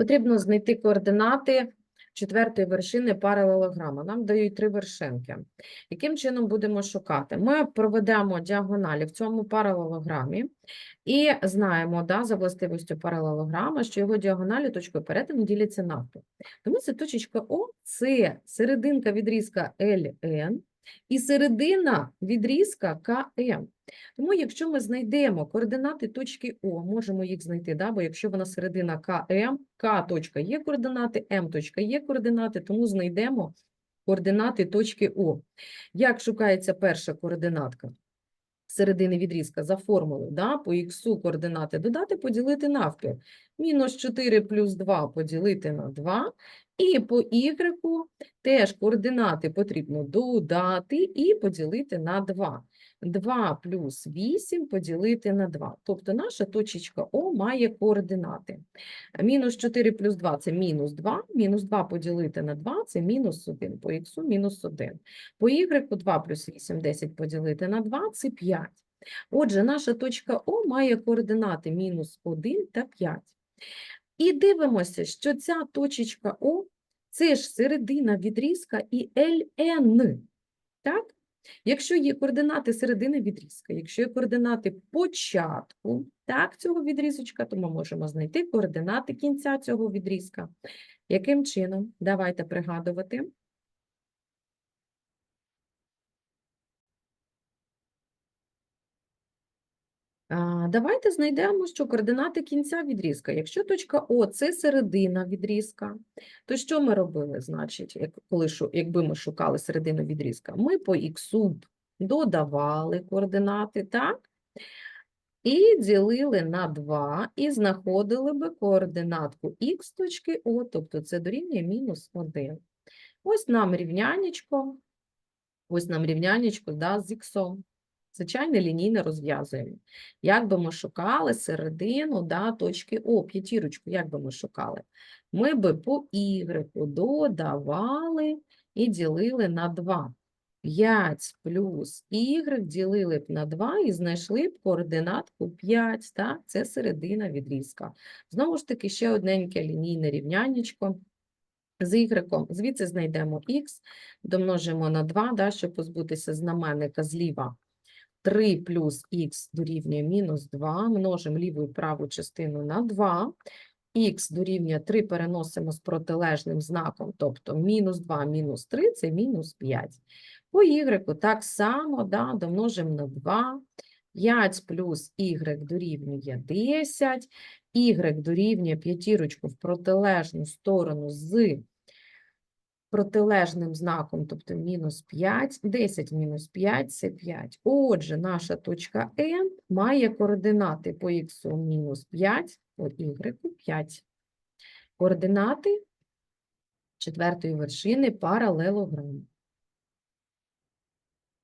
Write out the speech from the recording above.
Потрібно знайти координати четвертої вершини паралелограма. Нам дають три вершинки. Яким чином будемо шукати? Ми проведемо діагоналі в цьому паралелограмі і знаємо да, за властивістю паралелограма, що його діагоналі точкою перетину діляться навпіл. Тому це точечка О, це серединка відрізка LN і середина відрізка КМ. Тому, якщо ми знайдемо координати точки О, можемо їх знайти, да? бо якщо вона середина КМ, К точка є координати, М точка є координати, тому знайдемо координати точки О. Як шукається перша координатка? Середини відрізка за формулою, да? по х координати додати, поділити навпіл. Мінус 4 плюс 2 поділити на 2. І по y теж координати потрібно додати і поділити на 2. 2 плюс 8 поділити на 2. Тобто наша точечка О має координати. Мінус 4 плюс 2 – це мінус 2. Мінус 2 поділити на 2 – це мінус 1. По х мінус 1. По y 2 плюс 8 – 10 поділити на 2 – це 5. Отже, наша точка О має координати мінус 1 та 5. І дивимося, що ця точечка О – це ж середина відрізка і LN. Так? Якщо є координати середини відрізка, якщо є координати початку так, цього відрізочка, то ми можемо знайти координати кінця цього відрізка. Яким чином? Давайте пригадувати. Давайте знайдемо, що координати кінця відрізка. Якщо точка О – це середина відрізка, то що ми робили, значить, коли, якби ми шукали середину відрізка? Ми по х додавали координати, так? І ділили на 2, і знаходили би координатку х точки О, тобто це дорівнює мінус 1. Ось нам рівнянечко, ось нам рівнянечко да, з х. Звичайне лінійне розв'язуємо. Як би ми шукали середину да, точки О, п'ятірочку, як би ми шукали? Ми би по y додавали і ділили на 2. 5 плюс y ділили б на 2 і знайшли б координатку 5, так? Це середина відрізка. Знову ж таки, ще одненьке лінійне рівнянечко з y. Звідси знайдемо х, домножимо на 2, да, щоб позбутися знаменника зліва. 3 плюс х дорівнює мінус 2, множимо ліву і праву частину на 2, х дорівнює 3 переносимо з протилежним знаком, тобто мінус 2 мінус 3 – це мінус 5. По y так само да, домножимо на 2, 5 плюс y дорівнює 10, y дорівнює п'ятірочку в протилежну сторону з протилежним знаком, тобто мінус 5, 10 мінус 5 – це 5. Отже, наша точка N має координати по х мінус 5, по y 5. Координати четвертої вершини паралелограму.